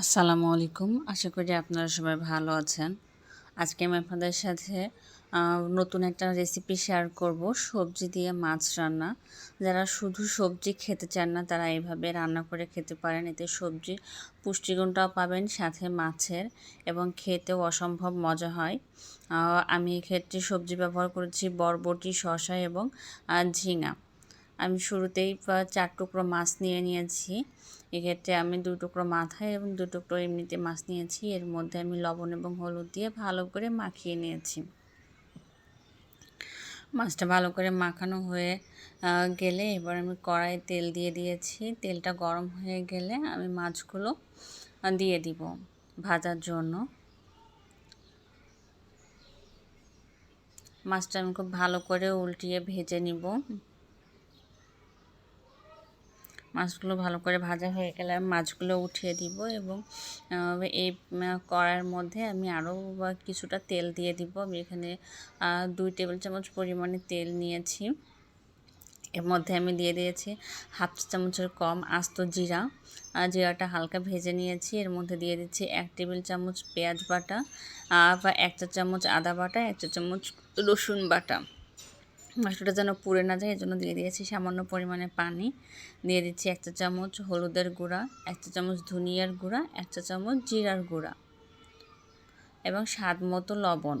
আসসালামু আলাইকুম। আশা করি আপনারা সবাই ভালো আছেন। আজকে আমি আপনাদের সাথে নতুন একটা রেসিপি শেয়ার করব। সবজি দিয়ে মাছ রান্না। যারা শুধু সবজি খেতে চান না, তারা এইভাবে রান্না করে খেতে পারেন। এতে সবজি পুষ্টিগুণটাও পাবেন, সাথে মাছের এবং খেতেও অসম্ভব মজা হয়। আমি এক্ষেত্রে সবজি ব্যবহার করেছি বরবটি শশা এবং ঝিঙা। আমি শুরুতেই চার টুকরো মাছ নিয়ে নিয়েছি। এক্ষেত্রে আমি দু টুকরো মাথায় এবং দু টুকরো এমনিতে মাছ নিয়েছি। এর মধ্যে আমি লবণ এবং হলুদ দিয়ে ভালো করে মাখিয়ে নিয়েছি। মাছটা ভালো করে মাখানো হয়ে গেলে এবার আমি কড়াইয়ে তেল দিয়ে দিয়েছি। তেলটা গরম হয়ে গেলে আমি মাছগুলো দিয়ে দিব ভাজার জন্য। মাছটা আমি খুব ভালো করে উল্টিয়ে ভেজে নিব। মাছগুলো ভালো করে ভাজা হয়ে গেলে আমি মাছগুলো উঠিয়ে দিব এবং এই কড়াইয়ের মধ্যে আমি আরও কিছুটা তেল দিয়ে দিব। আমি এখানে দুই টেবিল চামচ পরিমাণে তেল নিয়েছি। এর মধ্যে আমি দিয়ে দিয়েছি হাফ চামচের কম আস্ত জিরা। জিরাটা হালকা ভেজে নিয়েছি। এর মধ্যে দিয়ে দিচ্ছি এক টেবিল চামচ পেঁয়াজ বাটা বা এক চা চামচ আদা বাটা, এক চা চামচ রসুন বাটা। মাংসটা যেন পুড়ে না যায়, এজন্য দিয়ে দিয়েছি সামান্য পরিমাণে পানি। দিয়ে দিচ্ছি এক চা চামচ হলুদের গুঁড়া, এক চা চামচ ধনিয়ার গুঁড়া, এক চা চামচ জিরার গুঁড়া এবং স্বাদ মতো লবণ।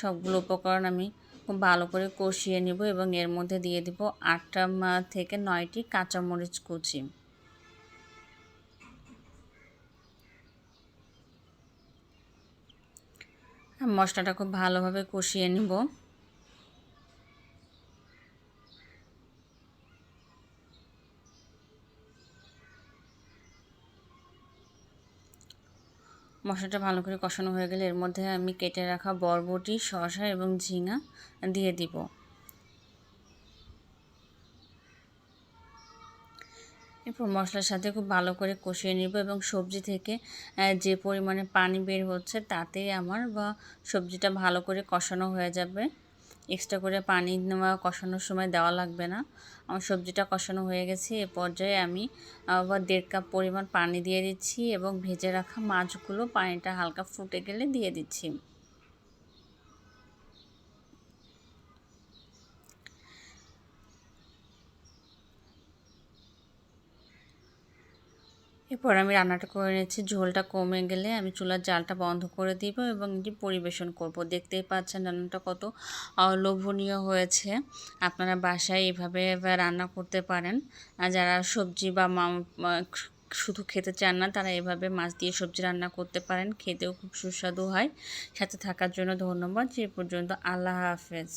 সবগুলো উপকরণ আমি খুব ভালো করে কষিয়ে নিব এবং এর মধ্যে দিয়ে দিব আটটা থেকে নয়টি কাঁচামরিচ কুচি। মশলাটা খুব ভালোভাবে কষিয়ে নিব। মশলাটা ভালো করে কষানো হয়ে গেলে এর মধ্যে আমি কেটে রাখা বরবটি, শসা এবং ঝিঙা দিয়ে দিব। এরপর মশলার সাথে খুব ভালো করে কষিয়ে নিব এবং সবজি থেকে যে পরিমাণে পানি বের হচ্ছে তাতেই আমার বা সবজিটা ভালো করে কষানো হয়ে যাবে। এক্সট্রা করে পানি নেওয়া, কষানোর সময় দেওয়া লাগবে না। আমার সবজিটা কষানো হয়ে গেছে, এ পর্যায়ে আমি, আবার দেড় কাপ পরিমাণ পানি দিয়ে দিচ্ছি এবং ভেজে রাখা মাছগুলো পানিটা হালকা ফুটে গেলে দিয়ে দিচ্ছি। এরপর আমি রান্নাটা করে নিচ্ছি। ঝোলটা কমে গেলে আমি চুলার জালটা বন্ধ করে দিব এবং এটি পরিবেশন করব। দেখতেই পাচ্ছেন রান্নাটা কত লোভনীয় হয়েছে। আপনারা বাসায় এভাবে রান্না করতে পারেন। আর যারা সবজি বা শুধু খেতে চান না, তারা এভাবে মাছ দিয়ে সবজি রান্না করতে পারেন। খেতেও খুব সুস্বাদু হয়। সাথে থাকার জন্য ধন্যবাদ। যে পর্যন্ত আল্লাহ হাফেজ।